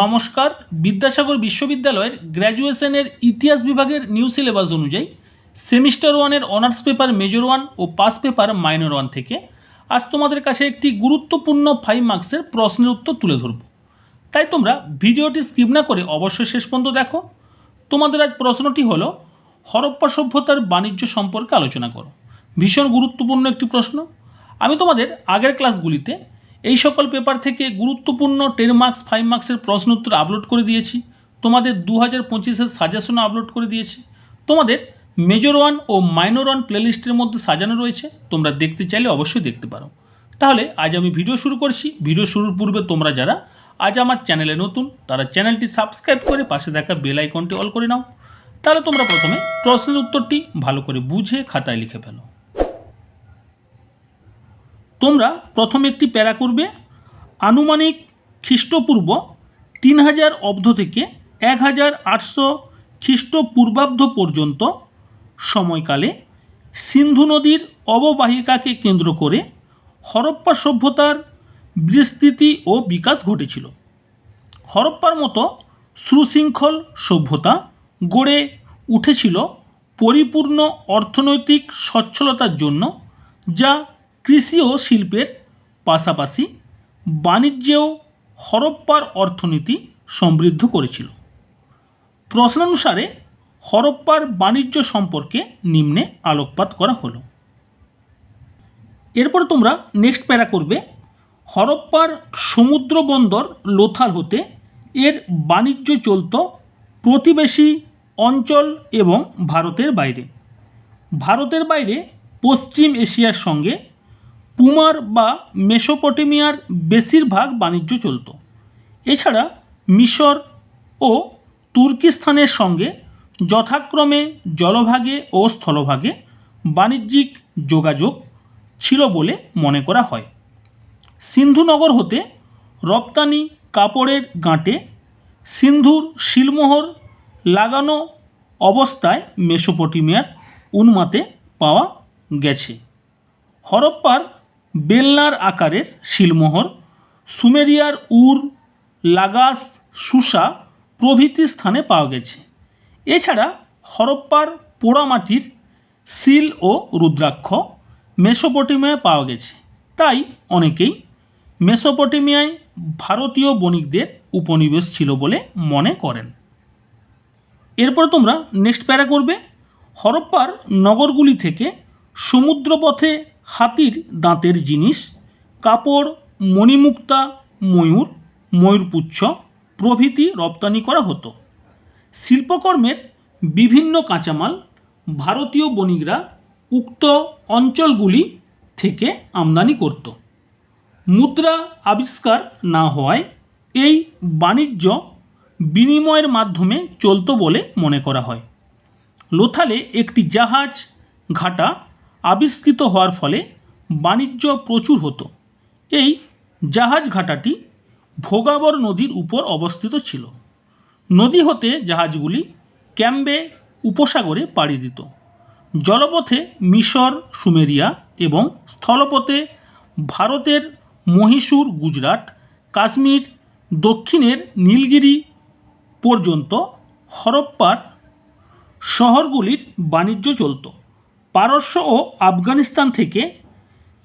নমস্কার। বিদ্যাসাগর বিশ্ববিদ্যালয়ের গ্র্যাজুয়েশনের ইতিহাস বিভাগের নিউ সিলেবাস অনুযায়ী সেমিস্টার ওয়ানের অনার্স পেপার মেজর ওয়ান ও পাস পেপার মাইনর ওয়ান থেকে আজ তোমাদের কাছে একটি গুরুত্বপূর্ণ ফাইভ মার্কসের প্রশ্নের উত্তর তুলে ধরব। তাই তোমরা ভিডিওটি স্কিপ না করে অবশ্যই শেষ পর্যন্ত দেখো। তোমাদের আজ প্রশ্নটি হলো, হরপ্পা সভ্যতার বাণিজ্য সম্পর্কে আলোচনা করো। ভীষণ গুরুত্বপূর্ণ একটি প্রশ্ন। আমি তোমাদের আগের ক্লাসগুলিতে এই সকল পেপার থেকে গুরুত্বপূর্ণ টেন মার্কস, ফাইভ মার্কসের প্রশ্ন উত্তর আপলোড করে দিয়েছি। তোমাদের দু হাজার পঁচিশের সাজেশন আপলোড করে দিয়েছি। তোমাদের মেজর ওয়ান ও মাইনর ওয়ান প্লেলিস্টের মধ্যে সাজানো রয়েছে। তোমরা দেখতে চাইলে অবশ্যই দেখতে পারো। তাহলে আজ আমি ভিডিও শুরু করছি। ভিডিও শুরুর পূর্বে তোমরা যারা আজ আমার চ্যানেলে নতুন, তারা চ্যানেলটি সাবস্ক্রাইব করে পাশে দেখা বেল আইকনটি অল করে নাও। তাহলে তোমরা প্রথমে প্রশ্নের উত্তরটি ভালো করে বুঝে খাতায় লিখে ফেলো। তোমরা প্রথম একটি প্যারা করবে। আনুমানিক খ্রিস্টপূর্ব তিন হাজার অব্দ থেকে এক হাজার আটশো খ্রিস্টপূর্বাব্দ পর্যন্ত সময়কালে সিন্ধু নদীর অববাহিকাকে কেন্দ্র করে হরপ্পা সভ্যতার বিস্তৃতি ও বিকাশ ঘটেছিল। হরপ্পার মতো সুশৃঙ্খল সভ্যতা গড়ে উঠেছিল পরিপূর্ণ অর্থনৈতিক সচ্ছলতার জন্য, যা কৃষি ও শিল্পের পাশাপাশি বাণিজ্যেও হরপ্পার অর্থনীতি সমৃদ্ধ করেছিল। প্রশ্নানুসারে হরপ্পার বাণিজ্য সম্পর্কে নিম্নে আলোকপাত করা হলো। এরপর তোমরা নেক্সট প্যারা করবে, হরপ্পার সমুদ্র বন্দর লোথাল হতে এর বাণিজ্য চলত প্রতিবেশী অঞ্চল এবং ভারতের বাইরে। ভারতের বাইরে পশ্চিম এশিয়ার সঙ্গে পুমার বা মেসোপটেমিয়ার বেশিরভাগ বাণিজ্য চলত। এছাড়া মিশর ও তুর্কিস্তানের সঙ্গে যথাক্রমে জলভাগে ও স্থলভাগে বাণিজ্যিক যোগাযোগ ছিল বলে মনে করা হয়। সিন্ধুনগর হতে রপ্তানি কাপড়ের গাঁটে সিন্ধুর শিলমোহর লাগানো অবস্থায় মেসোপটেমিয়ার উন্মাতে পাওয়া গেছে। হরপ্পার বেলনার আকারের শিলমোহর, সুমেরিয়ার উর, লাগাস, সুসা প্রভৃতি স্থানে পাওয়া গেছে। এছাড়া হরপ্পার পোড়ামাটির সিল ও রুদ্রাক্ষ মেসোপটেমিয়ায় পাওয়া গেছে। তাই অনেকেই মেসোপটেমিয়ায় ভারতীয় বণিকদের উপনিবেশ ছিল বলে মনে করেন। এরপর তোমরা নেক্সট প্যারা করবে। হরপ্পার নগরগুলি থেকে সমুদ্রপথে হাতির দাঁতের জিনিস, কাপড়, মণিমুক্তা, ময়ূর, ময়ূরপুচ্ছ প্রভৃতি রপ্তানি করা হতো। শিল্পকর্মের বিভিন্ন কাঁচামাল ভারতীয় বণিকরা উক্ত অঞ্চলগুলি থেকে আমদানি করত। মুদ্রা আবিষ্কার না হওয়ায় এই বাণিজ্য বিনিময়ের মাধ্যমে চলত বলে মনে করা হয়। লোথালে একটি জাহাজ, ঘাটা আবিষ্কৃত হওয়ার ফলে বাণিজ্য প্রচুর হতো। এই জাহাজ ঘাটাটি ভোগাবর নদীর উপর অবস্থিত ছিল। নদী হতে জাহাজগুলি ক্যাম্বে উপসাগরে পাড়ি দিত। জলপথে মিশর, সুমেরিয়া এবং স্থলপথে ভারতের মহীশূর গুজরাট, কাশ্মীর, দক্ষিণের নীলগিরি পর্যন্ত হরপ্পার শহরগুলির বাণিজ্য চলত। পারস্য ও আফগানিস্তান থেকে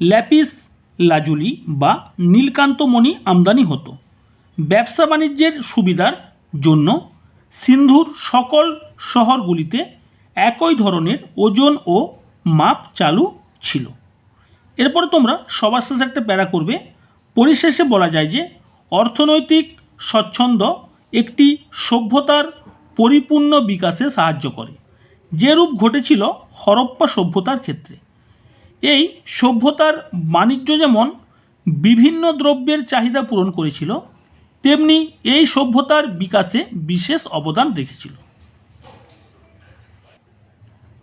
ল্যাপিস লাজুলি বা নীলকান্তমণি আমদানি হতো। ব্যবসা বাণিজ্যের সুবিধার জন্য সিন্ধুর সকল শহরগুলিতে একই ধরনের ওজন ও মাপ চালু ছিল। এরপরে তোমরা সবার শেষে একটা প্যারা করবে। পরিশেষে বলা যায় যে অর্থনৈতিক স্বচ্ছন্দ একটি সভ্যতার পরিপূর্ণ বিকাশে সাহায্য করে। যে রূপ ঘটেছিল হরপ্পা সভ্যতার ক্ষেত্রে। এই সভ্যতার বাণিজ্য যেমন বিভিন্ন দ্রব্যের চাহিদা পূরণ করেছিল, তেমনি এই সভ্যতার বিকাশে বিশেষ অবদান রেখেছিল।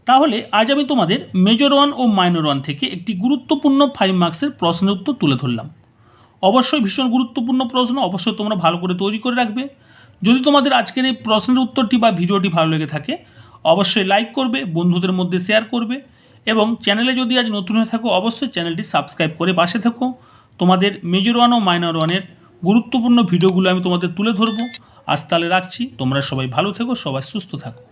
তাহলে আজ আমি তোমাদের মেজর ওয়ান ও মাইনর ওয়ান থেকে একটি গুরুত্বপূর্ণ ফাইভ মার্কসের প্রশ্নের উত্তর তুলে ধরলাম। অবশ্যই ভীষণ গুরুত্বপূর্ণ প্রশ্ন, অবশ্যই তোমরা ভালো করে তৈরি করে রাখবে। যদি তোমাদের আজকের এই প্রশ্নের উত্তরটি বা ভিডিওটি ভালো লেগে থাকে অবশ্যই লাইক করবে, বন্ধুদের মধ্যে শেয়ার করবে এবং চ্যানেলে যদি আজ নতুন হয়ে থাকো, অবশ্যই চ্যানেলটি সাবস্ক্রাইব করে পাশে থাকো। তোমাদের মেজর ওয়ান ও মাইনর ওয়ানের গুরুত্বপূর্ণ ভিডিওগুলো আমি তোমাদের তুলে ধরবো। আজ তাহলে রাখছি, তোমরা সবাই ভালো থেকো, সবাই সুস্থ থাকো।